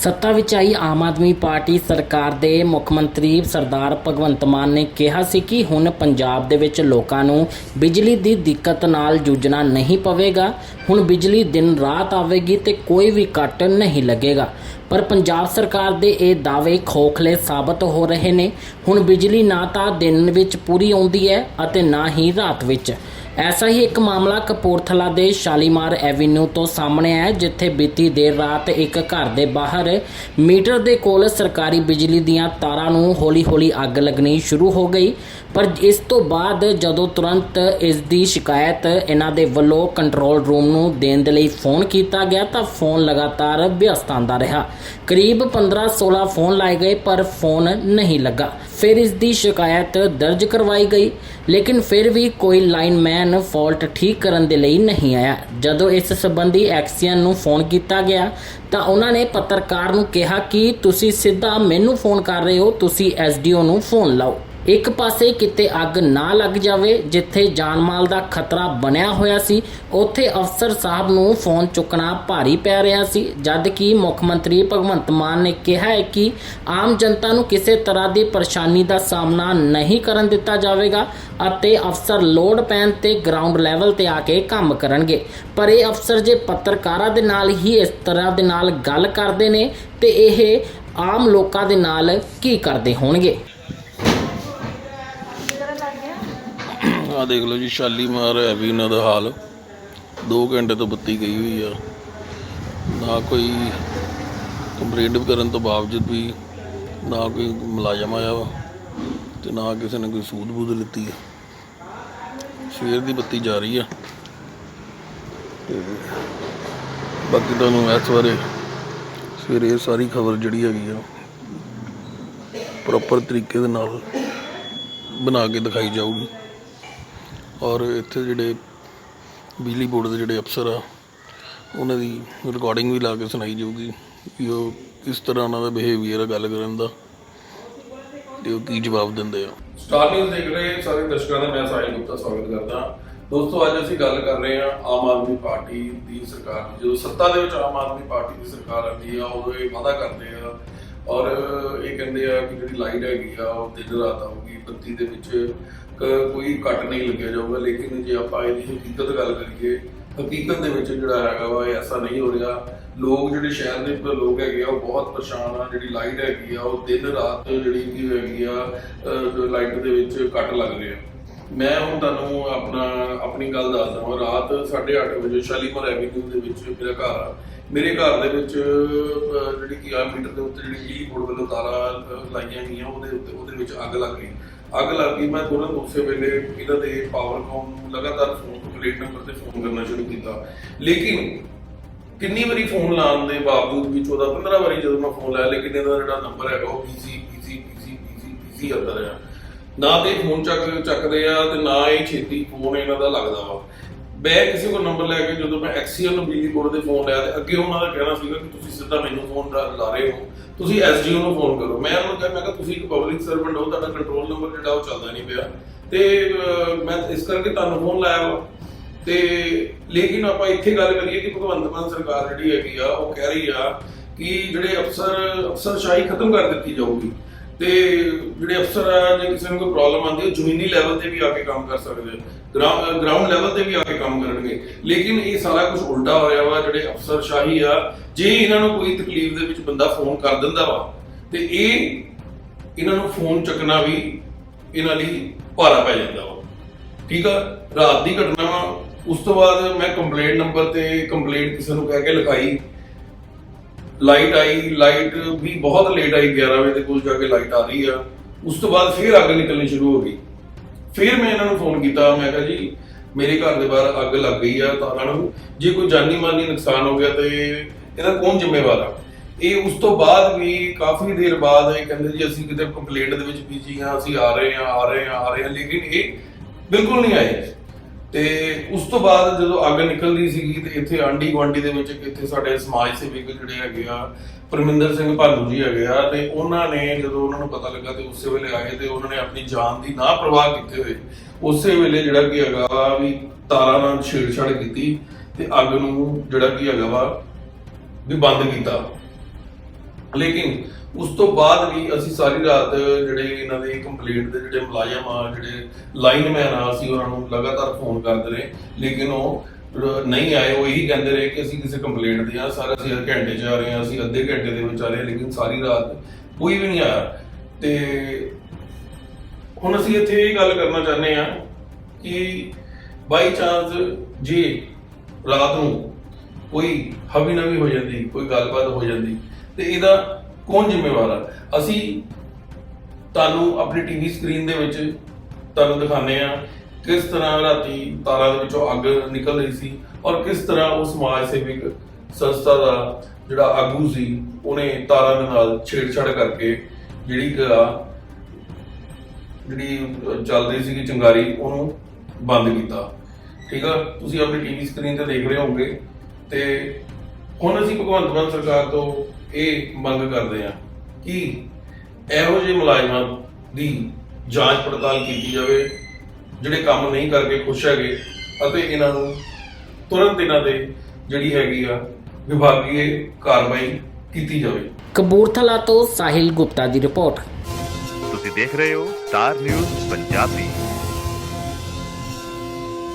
ਸੱਤਾ ਵਿੱਚ ਆਈ ਆਮ ਆਦਮੀ ਪਾਰਟੀ ਸਰਕਾਰ ਦੇ ਮੁੱਖ ਮੰਤਰੀ ਸਰਦਾਰ ਭਗਵੰਤ ਮਾਨ ਨੇ ਕਿਹਾ ਸੀ ਕਿ ਹੁਣ ਪੰਜਾਬ ਦੇ ਵਿੱਚ ਲੋਕਾਂ ਨੂੰ ਬਿਜਲੀ ਦੀ ਦਿੱਕਤ ਨਾਲ ਜੂਝਣਾ ਨਹੀਂ ਪਵੇਗਾ। ਹੁਣ ਬਿਜਲੀ ਦਿਨ ਰਾਤ ਆਵੇਗੀ ਤੇ ਕੋਈ ਵੀ ਕੱਟ ਨਹੀਂ ਲੱਗੇਗਾ। ਪਰ ਪੰਜਾਬ ਸਰਕਾਰ ਦੇ ਇਹ ਦਾਅਵੇ ਖੋਖਲੇ ਸਾਬਤ ਹੋ ਰਹੇ ਨੇ। ਹੁਣ ਬਿਜਲੀ ਨਾ ਤਾਂ ਦਿਨ ਵਿੱਚ ਪੂਰੀ ਆਉਂਦੀ ਹੈ ਅਤੇ ਨਾ ਹੀ ਰਾਤ ਵਿੱਚ। ਐਸਾ ਹੀ ਇੱਕ ਮਾਮਲਾ ਕਪੂਰਥਲਾ ਦੇ ਸ਼ਾਲੀਮਾਰ ਐਵੀਨਿਊ ਤੋਂ ਸਾਹਮਣੇ ਆਇਆ, ਜਿੱਥੇ ਬੀਤੀ ਦੇਰ ਰਾਤ ਇੱਕ ਘਰ ਦੇ ਬਾਹਰ ਮੀਟਰ ਦੇ ਕੋਲ ਸਰਕਾਰੀ ਬਿਜਲੀ ਦੀਆਂ ਤਾਰਾਂ ਨੂੰ ਹੌਲੀ-ਹੌਲੀ ਅੱਗ ਲੱਗਣੀ ਸ਼ੁਰੂ ਹੋ ਗਈ। ਪਰ ਇਸ ਤੋਂ ਬਾਅਦ ਜਦੋਂ ਤੁਰੰਤ ਇਸ ਦੀ ਸ਼ਿਕਾਇਤ ਇਹਨਾਂ ਦੇ ਵੱਲੋਂ ਕੰਟਰੋਲ ਰੂਮ ਨੂੰ ਦੇਣ ਦੇ ਲਈ ਫੋਨ ਕੀਤਾ ਗਿਆ ਤਾਂ ਫੋਨ ਲਗਾਤਾਰ ਵਿਅਸਤ ਆਉਂਦਾ ਰਿਹਾ। ਕਰੀਬ 15-16 ਫੋਨ ਲਾਏ ਗਏ, ਪਰ ਫੋਨ ਨਹੀਂ ਲੱਗਾ। ਫਿਰ ਇਸ ਦੀ ਸ਼ਿਕਾਇਤ ਦਰਜ ਕਰਵਾਈ ਗਈ, ਲੇਕਿਨ ਫਿਰ ਵੀ ਕੋਈ ਲਾਈਨਮੈਨ ਫਾਲਟ ਠੀਕ ਕਰਨ ਦੇ ਲਈ ਨਹੀਂ ਆਇਆ। ਜਦੋਂ ਇਸ ਸੰਬੰਧੀ ਐਕਸੀਅਨ ਨੂੰ ਫੋਨ ਕੀਤਾ ਗਿਆ ਤਾਂ ਉਹਨਾਂ ਨੇ ਪੱਤਰਕਾਰ ਨੂੰ ਕਿਹਾ ਕਿ ਤੁਸੀਂ ਸਿੱਧਾ ਮੈਨੂੰ ਫੋਨ ਕਰ ਰਹੇ ਹੋ, ਤੁਸੀਂ ਐਸਡੀਓ ਨੂੰ ਫੋਨ ਲਾਓ। ਇੱਕ ਪਾਸੇ ਕਿਤੇ ਅੱਗ ਨਾ ਲੱਗ ਜਾਵੇ, ਜਿੱਥੇ ਜਾਨ ਮਾਲ ਦਾ ਖਤਰਾ ਬਣਿਆ ਹੋਇਆ ਸੀ, ਉੱਥੇ ਅਫਸਰ ਸਾਹਿਬ ਨੂੰ ਫੋਨ ਚੁੱਕਣਾ ਭਾਰੀ ਪੈ ਰਿਹਾ ਸੀ, ਜਦ ਕਿ ਮੁੱਖ ਮੰਤਰੀ ਭਗਵੰਤ ਮਾਨ ਨੇ ਕਿਹਾ ਹੈ ਕਿ ਆਮ ਜਨਤਾ ਨੂੰ ਕਿਸੇ ਤਰ੍ਹਾਂ ਦੀ ਪਰੇਸ਼ਾਨੀ ਦਾ ਸਾਹਮਣਾ ਨਹੀਂ ਕਰਨ ਦਿੱਤਾ ਜਾਵੇਗਾ ਅਤੇ ਅਫਸਰ ਲੋਡ ਪੈਣ ਤੇ ਗਰਾਊਂਡ ਲੈਵਲ ਤੇ ਆ ਕੇ ਕੰਮ ਕਰਨਗੇ। ਪਰ ਇਹ ਅਫਸਰ ਜੇ ਪੱਤਰਕਾਰਾਂ ਦੇ ਨਾਲ ਹੀ ਇਸ ਤਰ੍ਹਾਂ ਦੇ ਨਾਲ ਗੱਲ ਕਰਦੇ ਨੇ, ਤੇ ਇਹ ਆਮ ਲੋਕਾਂ ਦੇ ਨਾਲ ਕੀ ਕਰਦੇ ਹੋਣਗੇ? ਆ ਦੇਖ ਲਓ ਜੀ ਸ਼ਾਲੀਮਾਰ ਹੈ ਵੀ ਇਹਨਾਂ ਦਾ ਹਾਲ। 2 ਘੰਟੇ ਤੋਂ ਬੱਤੀ ਗਈ ਹੋਈ ਆ। ਨਾ ਕੋਈ ਕੰਪਲੇਂਟ ਕਰਨ ਤੋਂ ਬਾਵਜੂਦ ਵੀ ਨਾ ਕੋਈ ਮੁਲਾਜ਼ਮ ਆਇਆ ਵਾ ਤੇ ਨਾ ਕਿਸੇ ਨੇ ਕੋਈ ਸੂਦ ਬੂਦ ਲਿੱਤੀ ਆ। ਸਵੇਰ ਦੀ ਬੱਤੀ ਜਾ ਰਹੀ ਆ। ਤੇ ਬਾਕੀ ਤੁਹਾਨੂੰ ਇਸ ਬਾਰੇ ਸਵੇਰੇ ਇਹ ਸਾਰੀ ਖਬਰ ਜਿਹੜੀ ਹੈਗੀ ਆ ਪ੍ਰੋਪਰ ਤਰੀਕੇ ਦੇ ਨਾਲ ਬਣਾ ਕੇ ਦਿਖਾਈ ਜਾਊਗੀ। ਔਰ ਇੱਥੇ ਜਿਹੜੇ ਬਿਜਲੀ ਬੋਰਡ ਦੇ ਜਿਹੜੇ ਅਫਸਰ ਆ, ਉਹਨਾਂ ਦੀ ਰਿਕਾਰਡਿੰਗ ਵੀ ਲਾ ਕੇ ਸੁਣਾਈ ਜਾਊਗੀ ਕਿ ਉਹ ਕਿਸ ਤਰ੍ਹਾਂ ਉਹਨਾਂ ਦਾ ਬਿਹੇਵੀਅਰ ਆ ਗੱਲ ਕਰਨ ਦਾ ਤੇ ਉਹ ਕੀ ਜਵਾਬ ਦਿੰਦੇ ਆ। ਸਟਾਰ ਨਿਊਜ਼ ਦੇਖ ਰਹੇ ਸਾਰੇ ਦਰਸ਼ਕਾਂ ਦਾ, ਮੈਂ ਸਾਹਿਲ ਗੁਪਤਾ ਸਵਾਗਤ ਕਰਦਾ। ਦੋਸਤੋ, ਅੱਜ ਅਸੀਂ ਗੱਲ ਕਰ ਰਹੇ ਹਾਂ ਆਮ ਆਦਮੀ ਪਾਰਟੀ ਦੀ ਸਰਕਾਰ ਦੀ। ਜਦੋਂ ਸੱਤਾ ਦੇ ਵਿੱਚ ਆਮ ਆਦਮੀ ਪਾਰਟੀ ਦੀ ਸਰਕਾਰ ਆਉਂਦੀ ਆ, ਉਦੋਂ ਇਹ ਵਾਅਦਾ ਕਰਦੇ ਆ ਔਰ ਇਹ ਕਹਿੰਦੇ ਆ ਕਿ ਜਿਹੜੀ ਲਾਈਟ ਹੈਗੀ ਆ, ਉਹ ਦਿਨ ਰਾਤ ਆਊਗੀ ਬੱਤੀ ਦੇ ਵਿੱਚ ਕ- ਕੋਈ ਕੱਟ ਨਹੀਂ ਲੱਗਿਆ ਜਾਊਗਾ, ਲੇਕਿਨ ਜੇ ਆਪਾਂ ਇਹਦੀ ਹਕੀਕਤ ਗੱਲ ਕਰੀਏ, ਹਕੀਕਤ ਦੇ ਵਿੱਚ ਜਿਹੜਾ ਹੈਗਾ ਵਾ ਐਸਾ ਨਹੀਂ ਹੋ ਰਿਹਾ। ਲੋਕ ਜਿਹੜੇ ਸ਼ਹਿਰ ਦੇ ਲੋਕ ਹੈਗੇ ਆ, ਉਹ ਬਹੁਤ ਪਰੇਸ਼ਾਨ ਆ, ਜਿਹੜੀ ਲਾਈਟ ਹੈਗੀ ਆ, ਉਹ ਦਿਨ ਰਾਤ ਜਿਹੜੀ ਕੀ ਹੈਗੀ ਆ ਲਾਈਟ ਦੇ ਵਿੱਚ ਕੱਟ ਲੱਗ ਰਿਹਾ ਮੈਂ ਹੁਣ ਤੁਹਾਨੂੰ ਆਪਣਾ, ਆਪਣੀ ਗੱਲ ਦੱਸਦਾ ਹਾਂ ਰਾਤ 8:30 ਵਜੇ ਸ਼ਾਲੀਮਾਰ ਐਵੀਨਿਊ ਦੇ ਵਿੱਚ ਮੇਰਾ ਘਰ ਆ। ਮੇਰੇ ਘਰ ਦੇ ਵਿੱਚ ਜਿਹੜੀ ਕੀ ਆ ਮੀਟਰ ਦੇ ਉੱਤੇ ਜਿਹੜੀ ਬਿਜਲੀ ਬੋਰਡ ਵੱਲੋਂ ਤਾਰਾਂ ਲਾਈਆਂ ਗਈਆਂ, ਉਹਦੇ ਉੱਤੇ, ਉਹਦੇ ਵਿੱਚ ਅੱਗ ਲੱਗ ਗਈ। ਅੱਗ ਲੱਗ ਗਈ, ਮੈਂ ਤੁਰੰਤ ਉਸੇ ਵੇਲੇ ਇਹਨਾਂ ਦੇ ਪਾਵਰਕਾਮ ਨੂੰ ਲਗਾਤਾਰ ਫੋਨ ਕੰਪਲੀਟ ਨੰਬਰ ਤੇ ਫੋਨ ਕਰਨਾ ਸ਼ੁਰੂ ਕੀਤਾ। ਲੇਕਿਨ ਕਿੰਨੀ ਵਾਰੀ ਫੋਨ ਲਾਉਣ ਦੇ ਬਾਵਜੂਦ ਵੀ 14 15 ਵਾਰੀ ਜਦੋਂ ਮੈਂ ਫੋਨ ਲਾਇਆ, ਲੇਕਿਨ ਇਹਦਾ ਜਿਹੜਾ ਨੰਬਰ ਹੈਗਾ ਉਹ ਪੀਸੀ ਪੀਸੀ ਪੀਸੀ ਪੀਸੀ ਪੀਸੀ ਆਉਂਦਾ ਰਿਹਾ। ਨਾ ਤੇ ਫੋਨ ਚੱਕ ਚੱਕਦੇ ਆ ਤੇ ਨਾ ਹੀ ਛੇਤੀ ਫੋਨ ਇਹਨਾਂ ਦਾ ਲੱਗਦਾ ਵਾ। ਮੈਂ ਕਿਸੇ ਕੋਲ ਨੰਬਰ ਲੈ ਕੇ ਜਦੋਂ ਮੈਂ ਐਕਸੀਅਲ ਨੂੰ ਬਿਜਲੀ ਬੋਰਡ ਦੇ ਫੋਨ ਲਿਆ ਤੇ ਅੱਗੇ ਉਹਨਾਂ ਦਾ ਕਹਿਣਾ ਸੀਗਾ ਕਿ ਤੁਸੀਂ ਸਿੱਧਾ ਮੈਨੂੰ ਫੋਨ ਲਾ ਰਹੇ ਹੋ। ਤੁਸੀਂ ਐਸਡੀਓ ਨੂੰ ਫੋਨ ਕਰੋ। ਮੈਂ ਉਹਨੂੰ ਕਿਹਾ, ਮੈਂ ਕਿਹਾ, ਤੁਸੀਂ ਇੱਕ ਪਬਲਿਕ ਸਰਵੈਂਟ ਹੋ, ਤੁਹਾਡਾ ਕੰਟਰੋਲ ਨੰਬਰ ਜਿਹੜਾ ਉਹ ਚੱਲਦਾ ਨਹੀਂ ਪਿਆ। ਤੇ ਮੈਂ ਇਸ ਕਰਕੇ ਤੁਹਾਨੂੰ ਫੋਨ ਲਾਇਆ ਵਾ। ਤੇ ਲੇਕਿਨ ਆਪਾਂ ਇੱਥੇ ਗੱਲ ਕਰੀਏ ਕਿ ਭਗਵੰਤ ਮਾਨ ਸਰਕਾਰ ਜਿਹੜੀ ਹੈਗੀ ਆ, ਉਹ ਕਹਿ ਰਹੀ ਆ ਕਿ ਜਿਹੜੇ ਅਫਸਰ, ਅਫਸਰਸ਼ਾਹੀ ਖਤਮ ਕਰ ਦਿੱਤੀ ਜਾਊਗੀ। ਤੇ ਜਿਹੜੇ ਅਫਸਰ ਆ, ਜੇ ਕਿਸੇ ਨੂੰ ਕੋਈ ਪ੍ਰੋਬਲਮ ਆਉਂਦੀ ਹੈ ਜ਼ਮੀਨੀ ਲੈਵਲ ਤੇ ਵੀ ਆ ਕੇ ਕੰਮ ਕਰ ਸਕਦੇ ਗਰਾਊਂਡ ਲੈਵਲ ਤੇ ਵੀ ਆ ਕੇ ਕੰਮ ਕਰਨਗੇ। ਲੇਕਿਨ ਇਹ ਸਾਰਾ ਕੁਝ ਉਲਟਾ ਹੋ ਰਿਹਾ ਵਾ, ਜਿਹੜੇ ਅਫਸਰਸ਼ਾਹੀ ਆ, ਜੇ ਇਹਨਾਂ ਨੂੰ ਕੋਈ ਤਕਲੀਫ ਦੇ ਵਿੱਚ ਬੰਦਾ ਫੋਨ ਕਰ ਦਿੰਦਾ ਵਾ, ਤੇ ਇਹ ਇਹਨਾਂ ਨੂੰ ਫੋਨ ਚੱਕਣਾ ਵੀ ਇਹਨਾਂ ਲਈ ਭਾਰਾ ਪੈ ਜਾਂਦਾ ਵਾ। ਠੀਕ ਆ? ਰਾਤ ਦੀ ਘਟਨਾ ਵਾ। ਉਸ ਤੋਂ ਬਾਅਦ ਮੈਂ ਕੰਪਲੇਂਟ ਨੰਬਰ ਤੇ ਕੰਪਲੇਂਟ ਕਿਸੇ ਨੂੰ ਕਹਿ ਕੇ ਲਿਖਾਈ। ਲਾਈਟ ਆਈ, ਲਾਈਟ ਵੀ ਬਹੁਤ ਲੇਟ ਆਈ 11 ਵਜੇ ਦੇ ਕੋਲ ਜਾ ਕੇ ਲਾਈਟ ਆ ਰਹੀ ਆ। ਉਸ ਤੋਂ ਬਾਅਦ ਫਿਰ ਅੱਗ ਨਿਕਲਣੀ ਸ਼ੁਰੂ ਹੋ ਗਈ। ਫਿਰ ਮੈਂ ਇਹਨਾਂ ਨੂੰ ਫੋਨ ਕੀਤਾ, ਮੈਂ ਕਿਹਾ ਜੀ, ਮੇਰੇ ਘਰ ਦੇ ਬਾਹਰ ਅੱਗ ਲੱਗ ਗਈ ਆ ਤਾਂ ਨੂੰ। ਜੇ ਕੋਈ ਜਾਨੀ ਮਾਲੀ ਨੁਕਸਾਨ ਹੋ ਗਿਆ ਤੇ ਇਹਦਾ ਕੌਣ ਜ਼ਿੰਮੇਵਾਰ ਆ? ਇਹ ਉਸ ਤੋਂ ਬਾਅਦ ਵੀ ਕਾਫੀ ਦੇਰ ਬਾਅਦ ਇਹ ਕਹਿੰਦੇ ਜੀ, ਅਸੀਂ ਕਿਤੇ ਕੰਪਲੇਂਟ ਦੇ ਵਿੱਚ ਬੀਜੀ ਹਾਂ, ਅਸੀਂ ਆ ਰਹੇ ਹਾਂ, ਆ ਰਹੇ ਹਾਂ, ਆ ਰਹੇ ਹਾਂ, ਲੇਕਿਨ ਇਹ ਬਿਲਕੁਲ ਨਹੀਂ ਆਏ। ਤੇ ਉਸ ਤੋਂ ਬਾਅਦ ਜਦੋਂ ਅੱਗ ਨਿਕਲਦੀ ਸੀਗੀ ਤੇ ਇੱਥੇ ਆਂਡੀ ਗੁਆਂਢੀ ਦੇ ਵਿੱਚ ਇੱਥੇ ਸਾਡੇ ਸਮਾਜ ਸੇਵਕ ਜਿਹੜੇ ਹੈਗੇ ਆ, ਪਰਮਿੰਦਰ ਸਿੰਘ ਭਾਲੂ ਜੀ ਹੈਗੇ ਆ, ਤੇ ਉਹਨਾਂ ਨੇ ਜਦੋਂ ਉਹਨਾਂ ਨੂੰ ਪਤਾ ਲੱਗਾ ਤੇ ਉਸੇ ਵੇਲੇ ਆਏ ਤੇ ਉਹਨਾਂ ਨੇ ਆਪਣੀ ਜਾਨ ਦੀ ਨਾ ਪ੍ਰਵਾਹ ਕੀਤੇ ਹੋਏ। ਉਸੇ ਵੇਲੇ ਜਿਹੜਾ ਕੀ ਹੈਗਾ ਵਾ ਵੀ ਤਾਰਾਂ ਨਾਲ ਛੇੜਛਾੜ ਕੀਤੀ ਤੇ ਅੱਗ ਨੂੰ ਜਿਹੜਾ ਕੀ ਹੈਗਾ ਵਾ ਵੀ ਬੰਦ ਕੀਤਾ। ਲੇਕਿਨ ਉਸ ਤੋਂ ਬਾਅਦ ਵੀ ਅਸੀਂ ਸਾਰੀ ਰਾਤ ਜਿਹੜੇ ਇਹਨਾਂ ਦੇ ਕੰਪਲੇਂਟ ਦੇ ਜਿਹੜੇ ਮੁਲਾਜ਼ਮ ਆ, ਜਿਹੜੇ ਲਾਈਨਮੈਨ ਆ, ਅਸੀਂ ਉਹਨਾਂ ਨੂੰ ਲਗਾਤਾਰ ਫੋਨ ਕਰਦੇ ਰਹੇ। ਲੇਕਿਨ ਉਹ ਨਹੀਂ ਆਏ, ਉਹ ਇਹੀ ਕਹਿੰਦੇ ਰਹੇ ਕਿ ਅਸੀਂ ਕਿਸੇ ਕੰਪਲੇਂਟ ਦੇ ਆ। ਸਰ ਅਸੀਂ ਘੰਟੇ ਚ ਆ ਰਹੇ ਆ ਅਸੀਂ ਅੱਧੇ ਘੰਟੇ ਦੇ ਵਿੱਚ ਆ ਰਹੇ ਹਾਂ, ਲੇਕਿਨ ਸਾਰੀ ਰਾਤ ਕੋਈ ਵੀ ਨਹੀਂ ਆਇਆ। ਤੇ ਹੁਣ ਅਸੀਂ ਇੱਥੇ ਇਹ ਗੱਲ ਕਰਨਾ ਚਾਹੁੰਦੇ ਆ ਕਿ ਬਾਈ ਚਾਂਸ ਜੇ ਰਾਤ ਨੂੰ ਕੋਈ ਹਵੀ ਨਵੀ ਹੋ ਜਾਂਦੀ, ਕੋਈ ਗੱਲਬਾਤ ਹੋ ਜਾਂਦੀ ਤੇ ਇਹਦਾ ਕੌਣ ਜ਼ਿੰਮੇਵਾਰ ਆ? ਅਸੀਂ ਤੁਹਾਨੂੰ ਆਪਣੀ ਟੀਵੀ ਸਕਰੀਨ ਦੇ ਵਿੱਚ ਤੁਹਾਨੂੰ ਦਿਖਾਉਂਦੇ ਆ ਕਿਸ ਤਰ੍ਹਾਂ ਰਾਤੀ ਤਾਰਾਂ ਦੇ ਵਿੱਚੋਂ ਅੱਗ ਨਿਕਲ ਰਹੀ ਸੀ ਔਰ ਕਿਸ ਤਰ੍ਹਾਂ ਉਹ ਸਮਾਜ ਸੇਵਿਕ ਸੰਸਥਾ ਦਾ ਜਿਹੜਾ ਆਗੂ ਸੀ, ਉਹਨੇ ਤਾਰਾਂ ਦੇ ਨਾਲ ਛੇੜਛਾੜ ਕਰਕੇ ਜਿਹੜੀ ਆ, ਜਿਹੜੀ ਚੱਲ ਰਹੀ ਸੀਗੀ ਚੰਗਾਰੀ, ਉਹਨੂੰ ਬੰਦ ਕੀਤਾ। ਠੀਕ ਆ? ਤੁਸੀਂ ਆਪਣੀ ਟੀਵੀ ਸਕਰੀਨ ਤੇ ਦੇਖ ਰਹੇ ਹੋਵੋਗੇ ਤੇ ਹੁਣ ਅਸੀਂ ਭਗਵੰਤ ਮਾਨ ਸਰਕਾਰ ਤੋਂ ਇਹ ਮੰਗ ਕਰਦੇ ਹਾਂ ਕਿ ਇਹੋ ਜਿਹੇ ਮੁਲਾਜ਼ਮਾਂ ਦੀ ਜਾਂਚ ਪੜਤਾਲ ਕੀਤੀ ਜਾਵੇ ਜਿਹੜੇ ਕੰਮ ਨਹੀਂ ਕਰਕੇ ਖੁਸ਼ ਹੈਗੇ ਅਤੇ ਇਹਨਾਂ ਨੂੰ ਤੁਰੰਤ ਇਹਨਾਂ ਤੇ ਜਿਹੜੀ ਹੈਗੀ ਆ ਵਿਭਾਗੀਏ ਕਾਰਵਾਈ ਕੀਤੀ ਜਾਵੇ। ਕਪੂਰਥਲਾ ਤੋਂ ਸਾਹਿਲ ਗੁਪਤਾ ਦੀ ਰਿਪੋਰਟ। ਤੁਸੀਂ ਦੇਖ ਰਹੇ ਹੋ ਸਟਾਰ ਨਿਊਜ਼ ਪੰਜਾਬੀ।